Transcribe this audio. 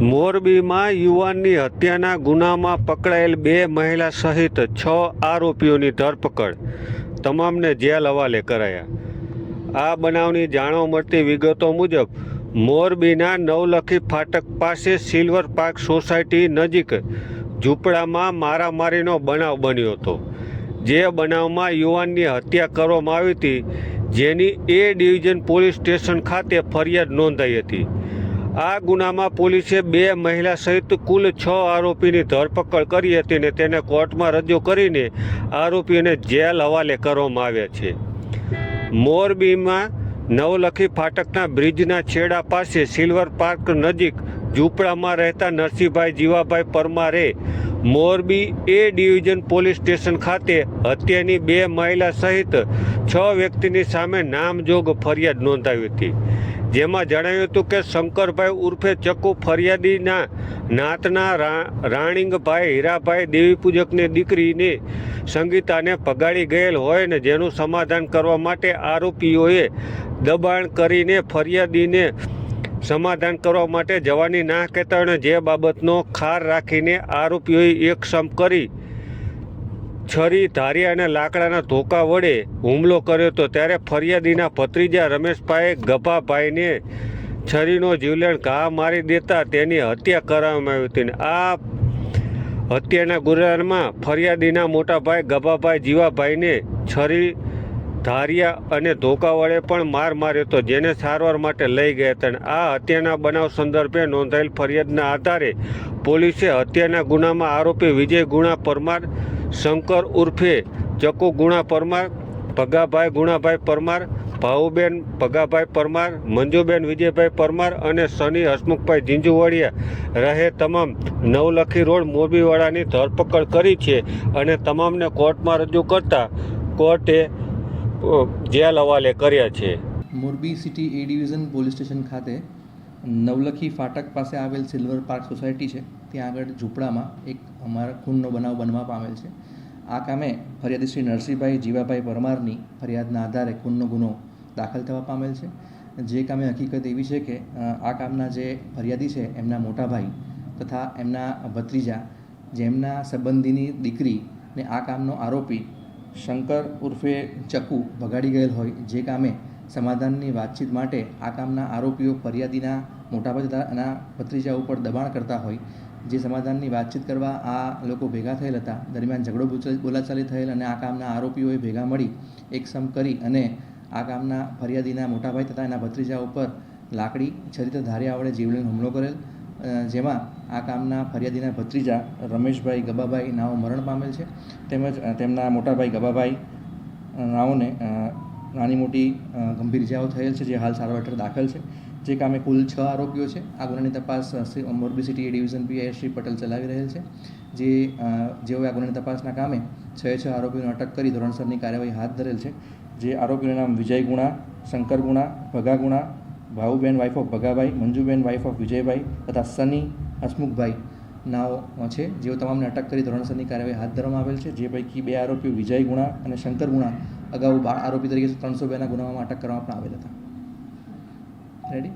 મોરબીમાં યુવાનની હત્યાના ગુનામાં પકડાયેલ બે મહિલા સહિત છ આરોપીઓની ધરપકડ, તમામને જેલ હવાલે કરાયા. આ બનાવની જાણવા મળતી વિગતો મુજબ, મોરબીના નવલખી ફાટક પાસે સિલ્વર પાર્ક સોસાયટી નજીક ઝૂંપડામાં મારામારીનો બનાવ બન્યો હતો. જે બનાવમાં યુવાનની હત્યા કરવામાં આવી હતી, જેની એ ડિવિઝન પોલીસ સ્ટેશન ખાતે ફરિયાદ નોંધાઈ હતી. આ ગુનામાં પોલીસે બે મહિલા સહિત કુલ છ આરોપીની ધરપકડ કરી હતી ને તેને કોર્ટમાં રજૂ કરીને આરોપીઓને જેલ હવાલે કરવામાં આવ્યા છે. મોરબીમાં નવલખી ફાટકના બ્રિજના છેડા પાસે સિલ્વર પાર્ક નજીક ઝૂંપડામાં રહેતા નરસિંહભાઈ જીવાભાઈ પરમારે Morbi A division police station ખાતે હત્યાની બે મહિલા સહિત છ વ્યક્તિની સામે નામજોગ ફરિયાદ નોંધાવી હતી. જેમાં જણાવ્યું હતું કે શંકરભાઈ ઉર્ફે ચક્કુ ફરિયાદીના નાતના રાણીંગભાઈ હીરાભાઈ દેવી પૂજકની દીકરીને સંગીતાને ભગાડી ગયેલ હોય ને જેનું સમાધાન કરવા માટે આરોપીઓએ દબાણ કરીને ફરિયાદીને સમાધાન કરવા માટે જવાની ના કહેતા જે બાબતનો ખાર રાખીને આરોપીઓએ એકસમ કરી છરી ધારિયા અને લાકડાના ધોકા વડે હુમલો કર્યો હતો. ત્યારે ફરિયાદીના ભત્રીજા રમેશભાઈએ ગભાભાઈને છરીનો જીવલેણ ઘા મારી દેતા તેની હત્યા કરવામાં આવી હતી આ હત્યાના ગુનામાં ફરિયાદીના મોટાભાઈ ગભાભાઈ જીવાભાઈને છરી ધારિયા અને ધોકા વડે પણ માર માર્યો હતો જેને સારવાર માટે લઈ ગયા હતા. આ હત્યાના બનાવ સંદર્ભે નોંધાયેલ ફરિયાદના આધારે પોલીસે હત્યાના ગુનામાં આરોપી વિજય ગુણા પરમાર, શંકર ઉર્ફે ચકુ ગુણા પરમાર, ભગાભાઈ ગુણાભાઈ પરમાર, ભાઉબેન ભગાભાઈ પરમાર, મંજુબેન વિજયભાઈ પરમાર અને સની હસમુખભાઈ ઝીંઝુવાડિયા રહે તમામ નવલખી રોડ મોરબીવાળાની ધરપકડ કરી છે અને તમામને કોર્ટમાં રજૂ કરતા કોર્ટે જેલ હવાલે કર્યા છે. Morbi city A division police station ખાતે નવલખી ફાટક પાસે આવેલ સિલ્વર પાર્ક સોસાયટી છે. ત્યાં આગળ ઝૂંપડામાં એક અમારા ખૂનનો બનાવ બનવા પામેલ છે. આ કામે ફરિયાદી શ્રી નરસિંહભાઈ જીવાભાઈ પરમારની ફરિયાદના આધારે ખૂનનો ગુનો દાખલ થવા પામેલ છે. જે કામે હકીકત એવી છે કે આ કામના જે ફરિયાદી છે, એમના મોટા ભાઈ તથા એમના ભત્રીજા, જેમના સંબંધીની દીકરી ને આ કામનો આરોપી શંકર ઉર્ફે ચકુ ભગાડી ગયેલ હોય, જે કામે સમાધાનની વાતચીત માટે આ કામના આરોપીઓ ફરિયાદીના એના ભત્રીજા ઉપર દબાણ કરતા હોય, જે સમાધાનની વાતચીત કરવા આ લોકો ભેગા થયેલ હતા. દરમિયાન ઝઘડો બોલાચાલી થયેલ અને આ કામના આરોપીઓએ ભેગા મળી એકસમ કરી અને આ કામના ફરિયાદીના મોટાભાઈ તથા એના ભત્રીજા ઉપર લાકડી છરીતે ધાર્યા વડે જીવલેણ હુમલો કરેલ જેમાં આ કામના ફરિયાદીના ભત્રીજા રમેશભાઈ ગબાભાઈ નાઓ મરણ પામેલ છે. તેમજ તેમના મોટાભાઈ ગબાભાઈ નાઓને નાની મોટી ગંભીર ઇજાઓ થયેલ છે, જે હાલ સારવાર હેઠળ દાખલ છે. જે કામે કુલ છ આરોપીઓ છે. આ ગુનાની તપાસ Morbi city division PI Shri Patel ચલાવી રહેલ છે. જે જેઓએ આ ગુનાની તપાસના કામે છ છ આરોપીઓને અટક કરી ધોરણસરની કાર્યવાહી હાથ ધરેલ છે. જે આરોપીઓના નામ Vijay Guna, Shankar Guna, Bhaga Guna, Bhauben wife of Bhagabhai, Manjuben wife of Vijaybhai તથા સની હસમુખભાઈ નાઓ છે, જેઓ તમામને અટક કરી ધોરણસરની કાર્યવાહી હાથ ધરવામાં આવેલ છે, જે પૈકી બે આરોપીઓ વિજય ગુણા અને શંકર ગુણા અગાઉ આરોપી તરીકે ત્રણસો બેના ગુનામાં અટક કરવામાં પણ આવેલ હતા. રેડી